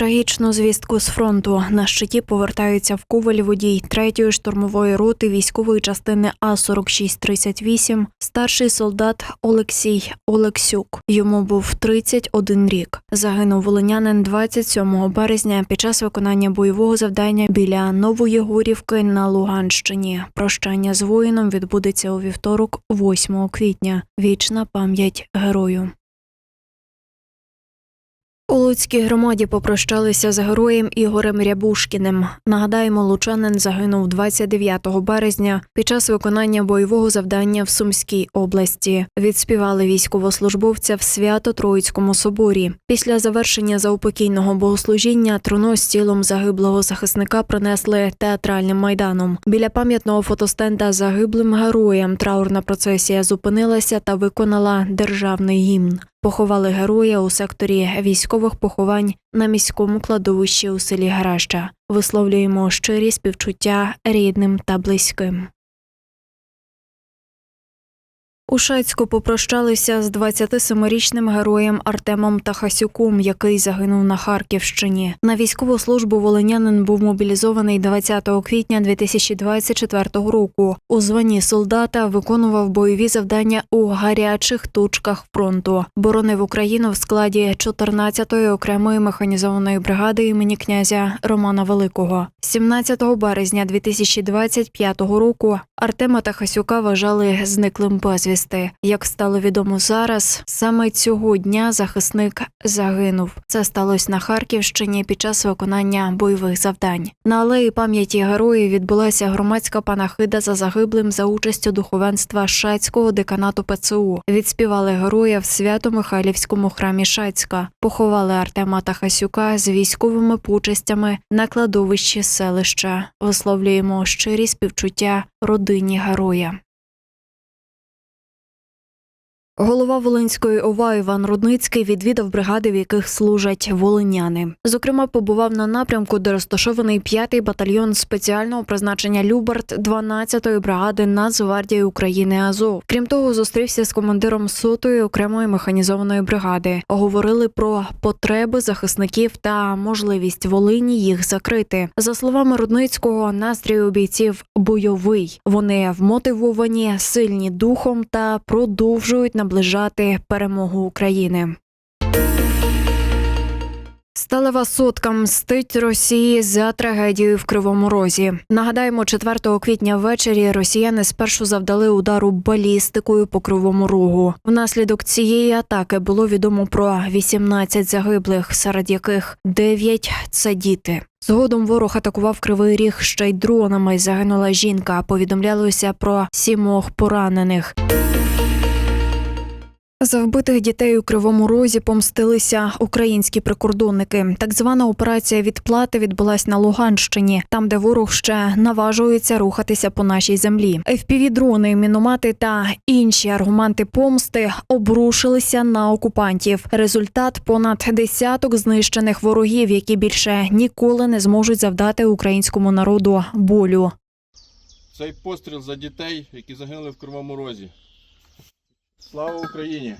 Трагічну звістку з фронту. На щиті повертаються в Коваль водій третьої штурмової роти військової частини А 4638 старший солдат Олексій Олексюк. Йому був 31 рік. Загинув волинянин 27 березня під час виконання бойового завдання біля Нової Горівки на Луганщині. Прощання з воїном відбудеться у вівторок, 8 квітня. Вічна пам'ять герою. У Луцькій громаді попрощалися з героєм Ігорем Рябушкіним. Нагадаємо, лучанин загинув 29 березня під час виконання бойового завдання в Сумській області. Відспівали військовослужбовця в Свято-Троїцькому соборі. Після завершення заупокійного богослужіння труно з тілом загиблого захисника принесли театральним майданом. Біля пам'ятного фотостенда загиблим героям траурна процесія зупинилася та виконала державний гімн. Поховали героя у секторі військових поховань на міському кладовищі у селі Гараща. Висловлюємо щирі співчуття рідним та близьким. У Шацьку попрощалися з 27-річним героєм Артемом Тахасюком, який загинув на Харківщині. На військову службу волинянин був мобілізований 20 квітня 2024 року. У званні солдата виконував бойові завдання у гарячих точках фронту. Боронив Україну в складі 14-ї окремої механізованої бригади імені князя Романа Великого. 17 березня 2025 року Артема Тахасюка вважали зниклим безвісти. Як стало відомо зараз, саме цього дня захисник загинув. Це сталося на Харківщині під час виконання бойових завдань. На алеї пам'яті героїв відбулася громадська панахида за загиблим за участю духовенства Шацького деканату ПЦУ. Відспівали героя в Свято-Михайлівському храмі Шацька. Поховали Артема Тахасюка з військовими почестями на кладовищі селища. Висловлюємо щирі співчуття родині героя. Голова Волинської ОВА Іван Рудницький відвідав бригади, в яких служать волиняни. Зокрема, побував на напрямку, де розташований 5-й батальйон спеціального призначення Любарт 12-ї бригади Нацгвардії України Азов. Крім того, зустрівся з командиром 100-ї окремої механізованої бригади. Говорили про потреби захисників та можливість Волині їх закрити. За словами Рудницького, настрій у бійців бойовий. Вони вмотивовані, сильні духом та продовжують наближати перемогу України. Сталева сотка мстить Росії за трагедію в Кривому Розі. Нагадаємо, 4 квітня ввечері росіяни спершу завдали удару балістикою по Кривому Рогу. Внаслідок цієї атаки було відомо про 18 загиблих, серед яких 9 – це діти. Згодом ворог атакував Кривий Ріг ще й дронами. Загинула жінка. Повідомлялося про сімох поранених. За вбитих дітей у Кривому Розі помстилися українські прикордонники. Так звана операція відплати відбулась на Луганщині, там, де ворог ще наважується рухатися по нашій землі. FPV-дрони, міномети та інші аргументи помсти обрушилися на окупантів. Результат понад десяток знищених ворогів, які більше ніколи не зможуть завдати українському народу болю. Цей постріл за дітей, які загинули в Кривому Розі. Слава Україні!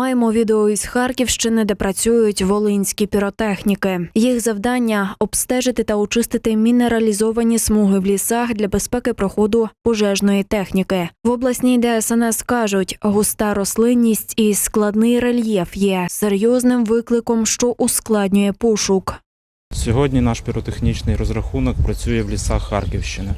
Маємо відео із Харківщини, де працюють волинські піротехніки. Їх завдання обстежити та очистити мінералізовані смуги в лісах для безпеки проходу пожежної техніки. В обласній ДСНС кажуть, густа рослинність і складний рельєф є серйозним викликом, що ускладнює пошук. Сьогодні наш піротехнічний розрахунок працює в лісах Харківщини.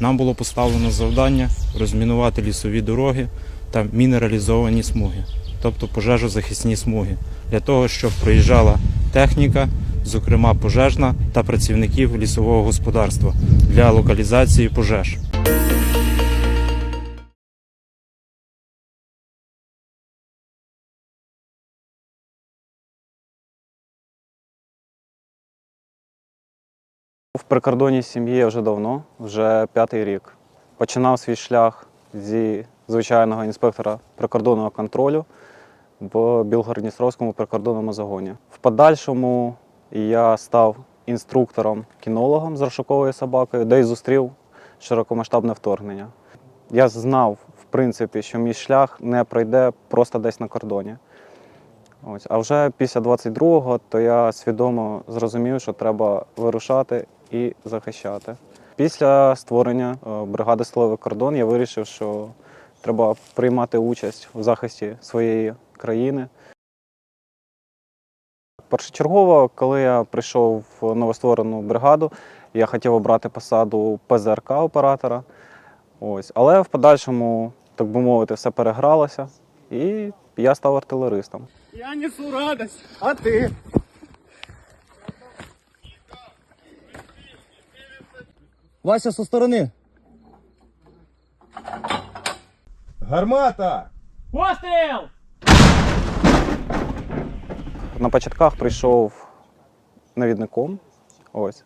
Нам було поставлено завдання розмінувати лісові дороги та мінералізовані смуги, тобто пожежозахисні смуги, для того, щоб проїжджала техніка, зокрема пожежна та працівників лісового господарства для локалізації пожеж. В прикордонній сім'ї вже давно, вже п'ятий рік. Починав свій шлях зі звичайного інспектора прикордонного контролю в Білгородністровському прикордонному загоні. В подальшому я став інструктором, кінологом з розшуковою собакою, де й зустрів широкомасштабне вторгнення. Я знав, в принципі, що мій шлях не пройде просто десь на кордоні. Ось. А вже після 22-го то я свідомо зрозумів, що треба вирушати і захищати. Після створення е, бригади Сталевий кордон я вирішив, що треба приймати участь в захисті своєї країни. Першочергово, коли я прийшов в новостворену бригаду, я хотів обрати посаду ПЗРК оператора. Ось. Але в подальшому, так би мовити, все перегралося, і я став артилеристом. Я несу радость, а ты? Вася со стороны. Гармата! Пострел! На початках прийшов навідником. Ось.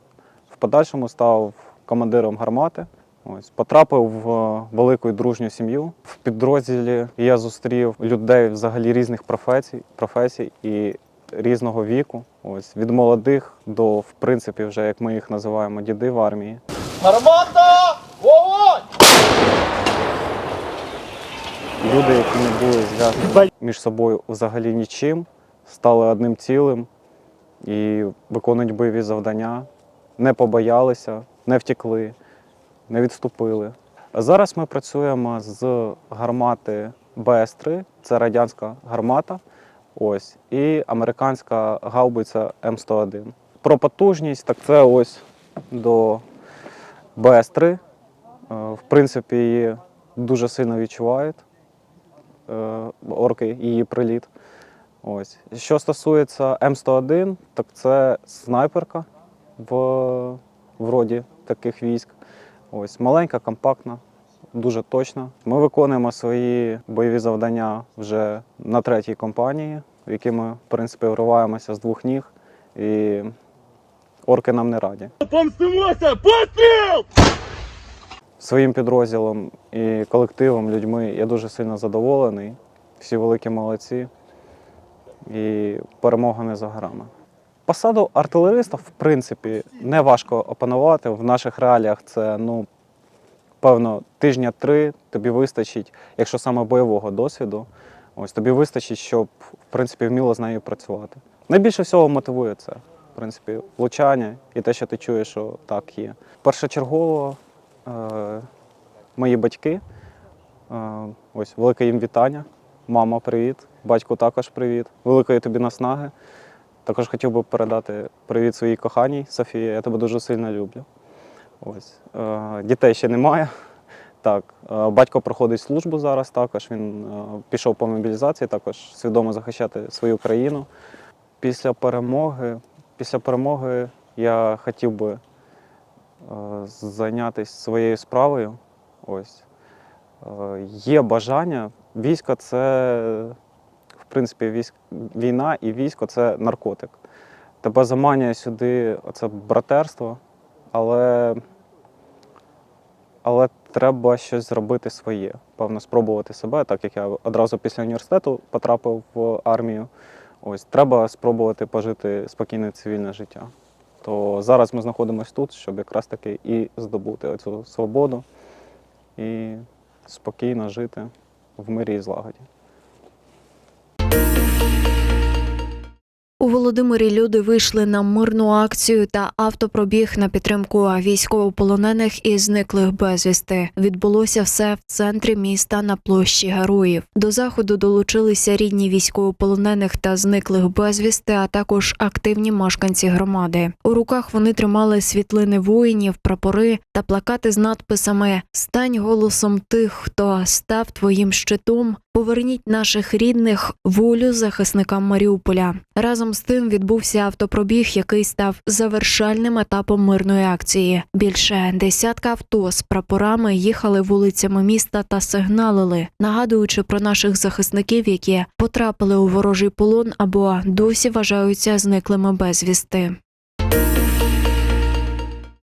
В подальшому став командиром гармати. Ось. Потрапив в е, велику і дружню сім'ю. В підрозділі я зустрів людей взагалі різних професій, професій і різного віку. Ось. Від молодих до, в принципі, вже як ми їх називаємо, діди в армії. Гармата! Вогонь! Люди, які не були зв'язані між собою взагалі нічим, стали одним цілим і виконують бойові завдання, не побоялися, не втекли, не відступили. Зараз ми працюємо з гармати БС-3, це радянська гармата, ось, і американська гаубиця М101. Про потужність, так це ось до БС-3. Е, В принципі, її дуже сильно відчувають е, орки її приліт. Ось. Що стосується М101, так це снайперка в, в роді таких військ. Ось. Маленька, компактна, дуже точна. Ми виконуємо свої бойові завдання вже на третій компанії, в які ми, в принципі, вриваємося з двох ніг. І орки нам не раді. Помстимося! Пострел! Своїм підрозділом і колективом, людьми я дуже сильно задоволений. Всі великі молодці. І перемога не за горами. Посаду артилериста, в принципі, не важко опанувати. В наших реаліях це, ну, певно, тижня три тобі вистачить, якщо саме бойового досвіду, ось тобі вистачить, щоб в принципі вміло з нею працювати. Найбільше всього мотивує це, в принципі, влучання і те, що ти чуєш, що так є. Першочергово е, мої батьки. Е, ось велике їм вітання. Мама, привіт. Батьку також привіт. Великої тобі наснаги. Також хотів би передати привіт своїй коханій Софії. Я тебе дуже сильно люблю. Ось. Е, дітей ще немає. Так, е, батько проходить службу зараз також. Він е, пішов по мобілізації, також свідомо захищати свою країну. Після перемоги, після перемоги я хотів би зайнятися своєю справою. Ось. Є бажання. Військо це, принципі, військ, війна і військо це наркотик. Тебе заманює сюди оце братерство, але, але треба щось зробити своє. Певно, спробувати себе, так як я одразу після університету потрапив в армію. Ось треба спробувати пожити спокійне цивільне життя. То зараз ми знаходимося тут, щоб якраз таки і здобути цю свободу і спокійно жити в мирі і злагоді. У Володимирі люди вийшли на мирну акцію та автопробіг на підтримку військовополонених і зниклих безвісти. Відбулося все в центрі міста на площі героїв. До заходу долучилися рідні військовополонених та зниклих безвісти, а також активні мешканці громади. У руках вони тримали світлини воїнів, прапори та плакати з надписами Стань голосом тих, хто став твоїм щитом. Поверніть наших рідних волю захисникам Маріуполя. Разом з тим відбувся автопробіг, який став завершальним етапом мирної акції. Більше десятка авто з прапорами їхали вулицями міста та сигналили, нагадуючи про наших захисників, які потрапили у ворожий полон або досі вважаються зниклими безвісти.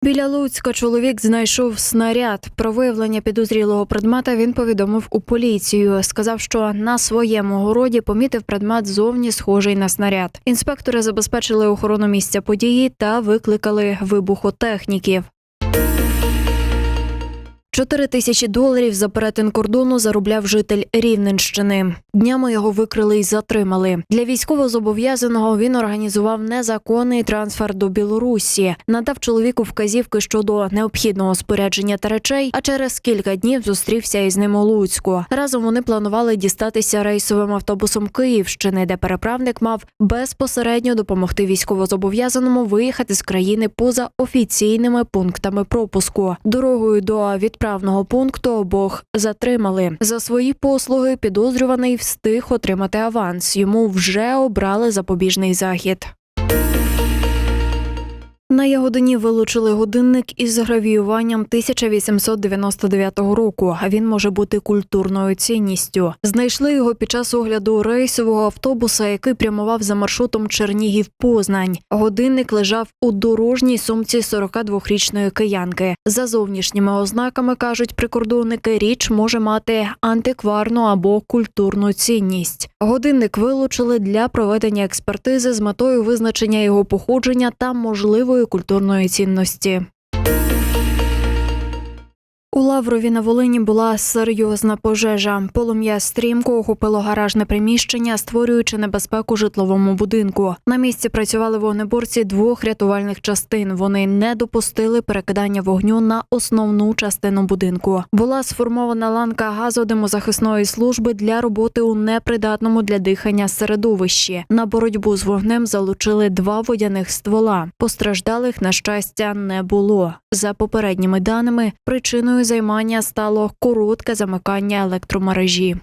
Біля Луцька чоловік знайшов снаряд. Про виявлення підозрілого предмета він повідомив у поліцію. Сказав, що на своєму городі помітив предмет зовні схожий на снаряд. Інспектори забезпечили охорону місця події та викликали вибухотехніків. Чотири тисячі доларів за перетин кордону заробляв житель Рівненщини. Днями його викрили і затримали. Для військовозобов'язаного він організував незаконний трансфер до Білорусі, надав чоловіку вказівки щодо необхідного спорядження та речей. А через кілька днів зустрівся із ним у Луцьку. Разом вони планували дістатися рейсовим автобусом Київщини, де переправник мав безпосередньо допомогти військовозобов'язаному виїхати з країни поза офіційними пунктами пропуску. Дорогою до відправного пункту обох затримали. За свої послуги підозрюваний встиг отримати аванс. Йому вже обрали запобіжний захід. На Ягодині вилучили годинник із гравіюванням 1899 року. Він може бути культурною цінністю. Знайшли його під час огляду рейсового автобуса, який прямував за маршрутом Чернігів-Познань. Годинник лежав у дорожній сумці 42-річної киянки. За зовнішніми ознаками кажуть прикордонники, річ може мати антикварну або культурну цінність. Годинник вилучили для проведення експертизи з метою визначення його походження та можливої культурної цінності. У Лаврові на Волині була серйозна пожежа. Полум'я стрімко охопило гаражне приміщення, створюючи небезпеку житловому будинку. На місці працювали вогнеборці двох рятувальних частин. Вони не допустили перекидання вогню на основну частину будинку. Була сформована ланка газодимозахисної служби для роботи у непридатному для дихання середовищі. На боротьбу з вогнем залучили два водяних ствола. Постраждалих на щастя не було. За попередніми даними, займання стало коротке замикання електромережі.